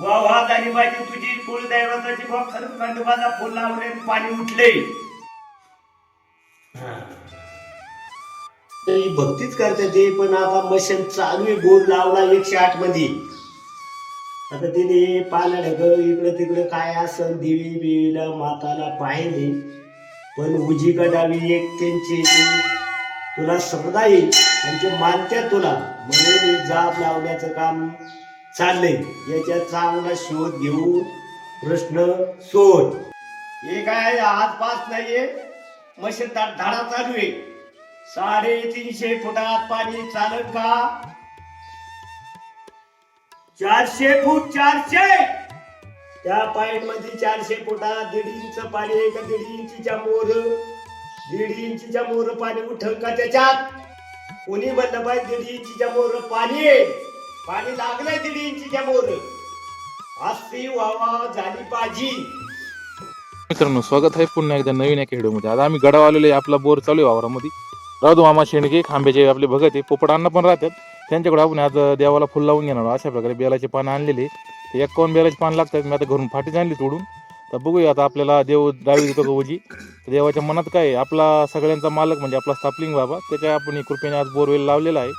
वा वा झाली पाहिजे तुझी कुलदैवताची बा खरंच खंडोबाला फुल लावले पाणी उठले. ते भक्तीच करते ते पण आता मशीन चालू आहे बोर लावला एकशे आठमध्ये. आता तिने पाला ढग इकडं तिकडं काय असं देवी बिवीला माताला पाहिले. पण उजी डावी एक त्यांची तुला श्रद्धा येईल आणि ते मानत्यात तुला. म्हणून हे जाब लावण्याचं काम चाललंय याच्यात चांगला शोध घेऊ. प्रश्न शोध. हे काय आजपास नाहीये? मशीन धाडा चालू आहे. साडेतीनशे फुटात पाणी चालत का? चारशे फूट चारशे! त्या पाईपमध्ये चारशे फुटात दीड इंच पाणी आहे का? दीड इंचीच्या मोर. दीड इंचीच्या मोर पाणी उठल का त्याच्यात? कोणी म्हणलं पाहिजे दीड इंचीच्या मोर पाणी आहे? पाणी लागलंय दीड इंचीच्या मोर अशी वावा झाली पाजी. मित्रांनो स्वागत आहे पुन्हा एकदा नवीन एका व्हिडिओमध्ये. आता आम्ही गडाव आलेलो आहे आपला बोर चालू आहे वावरामध्ये. राहतो मामा शेणके खांब्याचे आपले भगत आहे पोपटांना पण राहतात. त्यांच्याकडे आपण आज देवाला फुल लावून घेणार अशा प्रकारे बेलाचे पानं आणलेले ते एकावन्न बेलाचे पान लागतात मी आता घरून फाटीच आणली तोडून. तर बघूया आता आपल्याला देव डावी देतो का तर देवाच्या मनात काय आहे? आपला सगळ्यांचा मालक म्हणजे आपला स्थापलिंग बाबा. त्याच्या आपण कृपेने आज बोरवेल लावलेला आहे.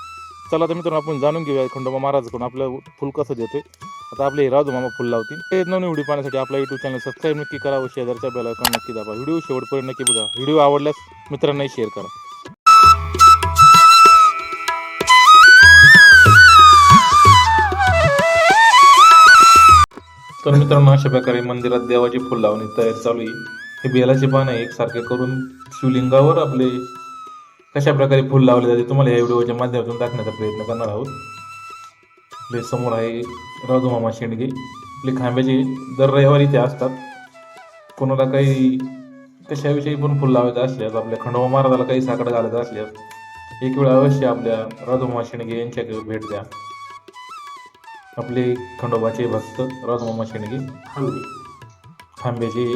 चला तर मित्रांनो आपण जाणून घेऊया खंडोबा महाराजकडून आपलं फुल कसं देते आता आपले राजू मामा फुल लावतील. ते नवीन व्हिडिओ पाहण्यासाठी आपला युट्यूब चॅनल सबस्क्राईब नक्की करा व शेजारच्या बेल आयकॉन नक्की दाबा. व्हिडिओ शेवटपर्यंत नक्की बघा. व्हिडिओ आवडल्यास मित्रांनाही शेअर करा. तर मित्रांनो अशा प्रकारे मंदिरात देवाची फुल लावणी तयार चालू आहे. हे बेलाचे पानं एकसारखे करून शिवलिंगावर आपले कशा प्रकारे फुल लावले जाते तुम्हाला या व्हिडिओच्या माध्यमातून दाखवण्याचा प्रयत्न करणार आहोत. आपले समोर आहे राजू मामा शेंडगे. आपले खांब्याचे दर रविवारी ते असतात. कोणाला काही कशाविषयी पण फुल लावायचं असल्यास आपल्या खंडोबा महाराजाला काही साकडं घालायचं असल्यास एक वेळ अवश्य आपल्या राजू मामा शेंडगे यांच्याकडे भेट द्या. आपले खंडोबाचे भक्त राजू मामा शेंडगे. खांब्याचे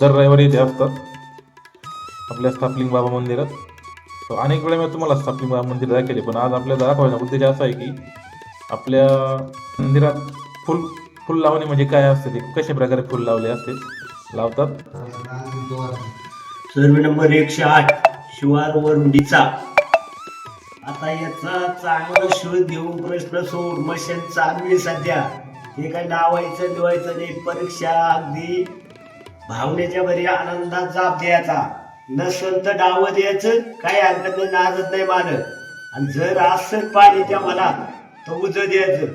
दर रविवारी इथे असतात. आपल्या स्थापलिंग बाबा मंदिरात. तर अनेक वेळा मी तुम्हाला स्थापलिंग बाबा मंदिर दाखवले पण आज आपल्याला दाखवायचा उद्देश असा आहे की आपल्या मंदिरात फुल फुल लावणे म्हणजे काय असते? ते कशा प्रकारे फुल लावले असते? लावतात. सर्व नंबर एकशे आठ शिवार वरुंडीचा. आता याचा चांगला शोध घेऊन प्रश्न सोड मशीन चालू आहे सध्या. हे काय लावायचं लिवायचं नाही परीक्षा अगदी भावनेच्या बरी आनंदात जाप द्यायचा. नसल तर डाव द्यायचं काही हरकत नाही नाजत नाही मानत. आणि जर असं पाणी त्या मला तर उज द्यायचं.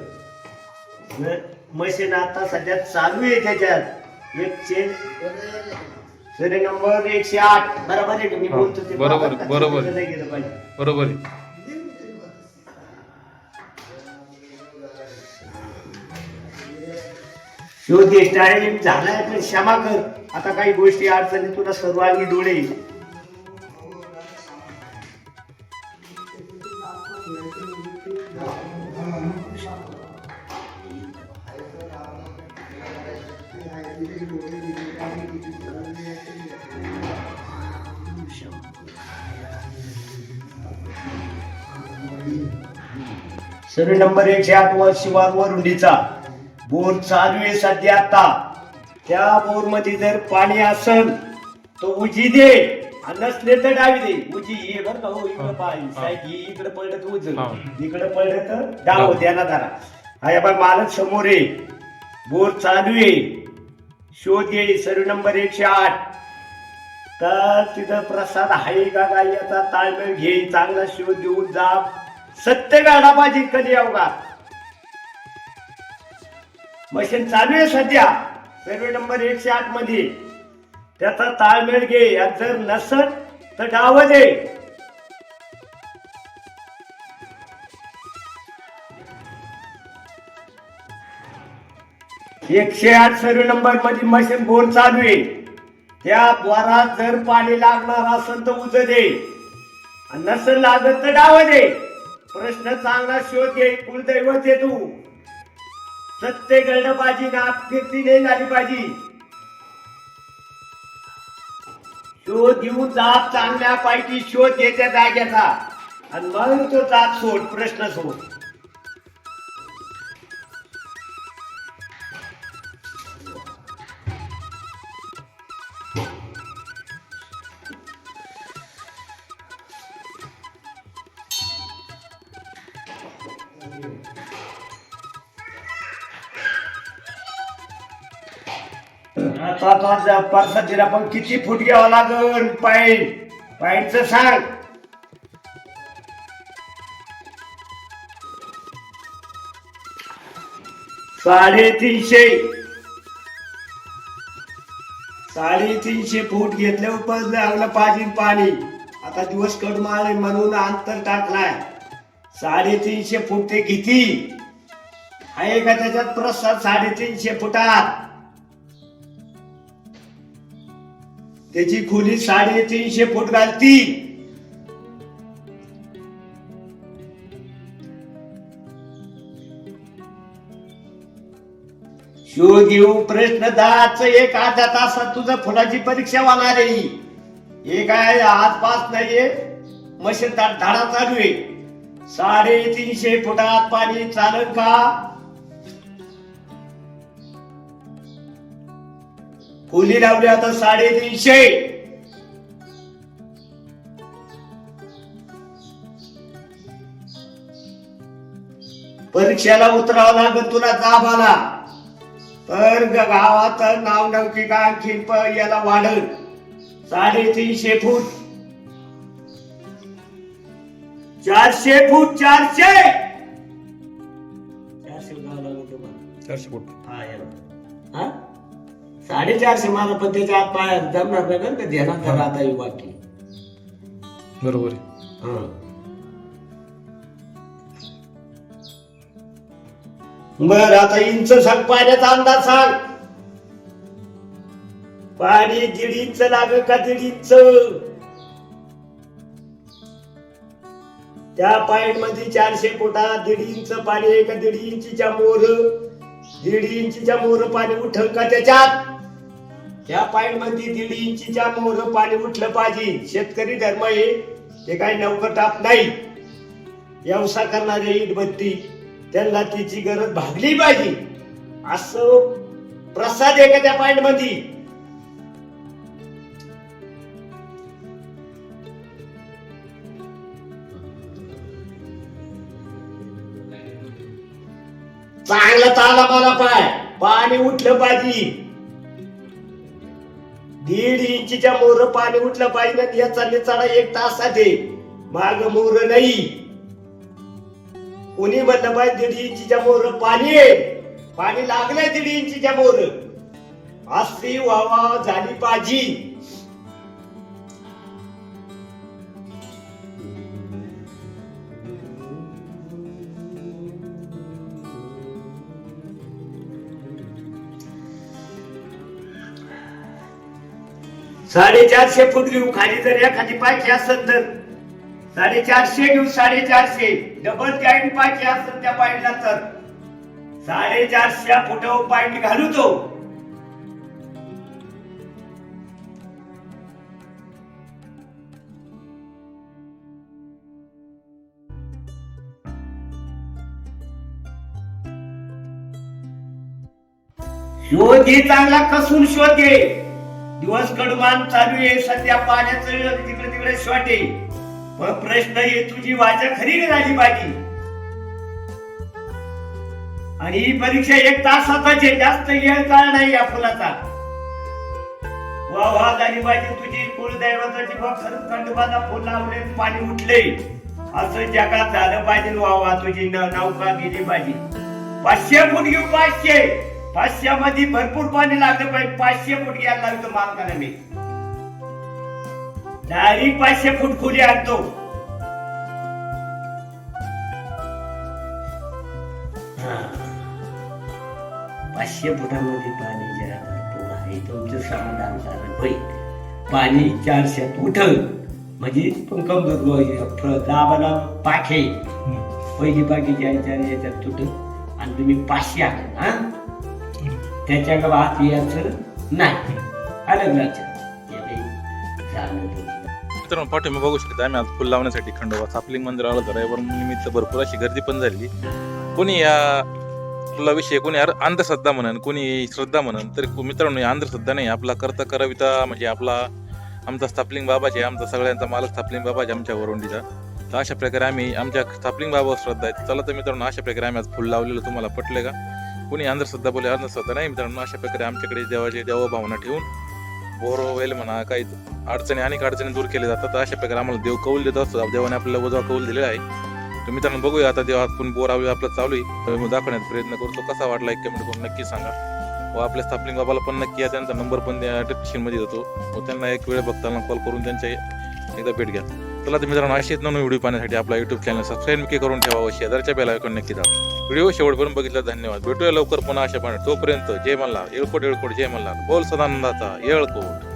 मशीन आता सध्या चालू आहे त्याच्यात. एक चेन सरी नंबर एकशे आठ बरोबर आहे? मी बोलतो ते बरोबर, बरोबर बरोबर आहे. शोध टाइम झालाय तर क्षमा कर. आता काही गोष्टी अडचणी तुला सर्वांनी डोळे. सर्व नंबर एकशे आठ वर शिवार वरुंडीचा बोर चालू आहे सध्या आता. त्या बोरमध्ये जर पाणी असल तर उजी दे. आणि नसले तर डावी दे. उजी ये बर का हो इकडे पाय. साहेब ही इकडे पडलं तर उज. हा. इकडे पडलं तर डाव डाव. द्याना दारा हा बा मालक समोर आहे. बोर चालू आहे. शोध घे सर्व नंबर एकशे आठ. तर तिथं प्रसाद आहे का काय याचा ताळमेळ घे. चांगला शोध घेऊन जा. सत्य गाडा पाहिजे कधी अवघा मशीन चालू आहे सध्या. सर्वे नंबर एकशे आठमध्ये. त्याचा ताळमेळ घे. यात जर नसत तर डाव दे. एकशे आठ सर्वे नंबरमध्ये मशीन बोर चालू आहे. त्या बोरात जर पाणी लागणार असेल तर उज दे. आणि नसेल लागत तर डाव दे. प्रश्न चांगला शोध घे. कुलदैवत आहे तू. सत्य घडलं पाहिजे ना फिरती नाही झाली पाहिजे. शोध घेऊन जात चांगल्या पाहिजे शोध घ्यायच्या जाग्याचा. आणि मग तो जात सोड प्रश्न सोड. आता आता पण किती फूट घ्यावं लागल पाय पाईटचं सांग. साडेतीनशे. साडेतीनशे फूट घेतल्यावर पण लागलं पाहिजे पाणी. आता दिवस कट मारले म्हणून अंतर टाकलाय. साडेतीनशे फूट ते किती? आहे का त्याच्यात प्रसाद साडेतीनशे फुटात? त्याची खोली साडेतीनशे फूट घालती. शोध घेऊ प्रश्न दहाच एक अर्धा तासात तुझं फुलाची परीक्षा होणार आहे. हे काय आज पास नाहीये? मशीन धाडा चालू आहे. साडेतीनशे फुटात पाणी चालत का? खोली लावली आता साडेतीनशे. परीक्षेला उतरावं लागत तुला जाब आला तर ग- गावात नाव नवकी का आणखी याला वाढल. साडेतीनशे फूट. चारशे फूट चारशे. चारशे गाव लागत तुम्हाला. चारशे फूट. हा याला. हा? साडेचारशे माझा पण त्याच्या आत पाय जमणार नाही ना ध्यानात राहता येईल बाकी बरोबर आहे. हा. बर आता इंच सांग पाण्याचा अंदाज सांग. पाणी दीड इंच लाग का दीड इंच? त्या पाईटमध्ये चारशे फुटात दीड इंच पाणी आहे का दीड इंचीच्या मोर दीड इंचीच्या मोर पाणी उठल का त्याच्यात? त्या पाईटमध्ये दीड इंचीच्या मोर पाणी उठलं पाहिजे. शेतकरी धर्म आहे ते काही नवकर टाप नाही. व्यवसाय करणारे इटबत्ती त्यांना तिची गरज भागली पाहिजे. असं प्रसाद आहे का त्या पॉइंटमध्ये चांगला चाला मला पाय. पाणी उठलं पाहिजे. दीड इंचीच्या मोर पाणी उठलं पाहिजे या चालले चढा एक तासात आहे. माग मोर नाही. कोणी म्हणलं पाहिजे दीड इंचीच्या मोर पाणी पाणी लागलंय दीड इंचीच्या मोर अशी वावा झाली पाहिजे. साडेचारशे फूट घेऊ खाली जर एखादी पाचशे असत तर. साडेचारशे घेऊ साडेचारशे. डबल जॉईंट पाचशे असत त्या पॉइंटला तर. साडेचारशे फुटावर पॉइंट घालू तो. शोध घे चांगला कसून शोध. घे दिवस कडमान चालू आहे सध्या पाण्याचं तिकडे तिकडे शॉट आहे. पण प्रश्न आहे तुझी वाचा खरी झाली पाहिजे आणि ही परीक्षा एक तासाचाच आहे जास्त वेळ काळ नाही या फुलाचा. वा वा झाली पाहिजे तुझी कुलदैवताची बघ खरंच खंडोबाचा फुल लावले पाणी उठले. असं जगात झालं पाहिजे वा वा तुझी नौका गेली पाहिजे. पाचशे फुट घेऊ पाचशे. पाचशे मध्ये भरपूर पाणी लागलं पाहिजे पाचशे फूट घ्यायला लागतं मालकाला मी डायरेक्ट पाचशे फूट खोली आणतो. पाचशे फुटामध्ये पाणी जरा भरपूर आहे. तुमचं समाधान झालं होईल पाणी चारशेत उठल. म्हणजे पंकम दाबाला पाखे. पहिली पाठी चार याच्यात तुटल. आणि तुम्ही पाचशे आले हा? त्याच्या गावात यायचं नाही. अलग लक्षात झालं मित्रांनो पाठवून बघू शकता आम्ही आज फुल लावण्यासाठी खंडोबा सापलिंग मंदिर आलो रविवार निमित्त भरपूर अशी गर्दी पण झाली. कोणी या फुलाविषयी कोणी अर- अंधश्रद्धा म्हणन कोणी श्रद्धा म्हणन तर मित्रांनो अंधश्रद्धा नाही आपला कर्ता करविता म्हणजे आपला आमचा स्थापलिंग बाबाचे आमचा सगळ्यांचा मालक स्थापलिंग बाबाचे आमच्या वरुंडीचा. तर अशा प्रकारे आम्ही आमच्या स्थापलिंग बाबावर श्रद्धा आहे. चला तर मित्रांनो अशा प्रकारे आम्ही आज फुल लावलेलं तुम्हाला पटले का? कुणी अंधश्रद्धा बोले अंधश्रद्धा नाही मित्रांनो. अशा प्रकारे आमच्याकडे देवाची देव भावना ठेवून बोरवेल म्हणा काही अडचणी अनेक अडचणी दूर केले जातात. अशा प्रकारे आम्हाला देव कौल देत असतो. देवाने आपल्याला उजवा कौल दिलेला आहे. तर मित्रांनो बघूया आता देवा आपण बोर आवळी आपलं चालू आहे. दाखवण्याचा प्रयत्न करतो. कसा वाटला एक कमेंट करून नक्की सांगा. व आपल्या स्थापलिंग बाबाला पण नक्की या त्यांचा नंबर पण डिस्क्रिप्शनमध्ये देतो व त्यांना एक वेळ बघताना कॉल करून त्यांच्या एकदा भेट घ्या. चला तर मित्रांनो असेच नवीन व्हिडिओ पाहण्यासाठी आपला युट्यूब चॅनल सबस्क्राईब नक्की करून ठेवा व शेजारच्या बेल आयकॉन नक्की दाबा. व्हिडिओ शेवटपर्यंत बघितला धन्यवाद. भेटूया लवकर पुन्हा अशा पाहण्यात. तोपर्यंत जय मल्हार. येळकोट येळकोट जय मल्हार. बोल सदानंदाचा. येळकोट.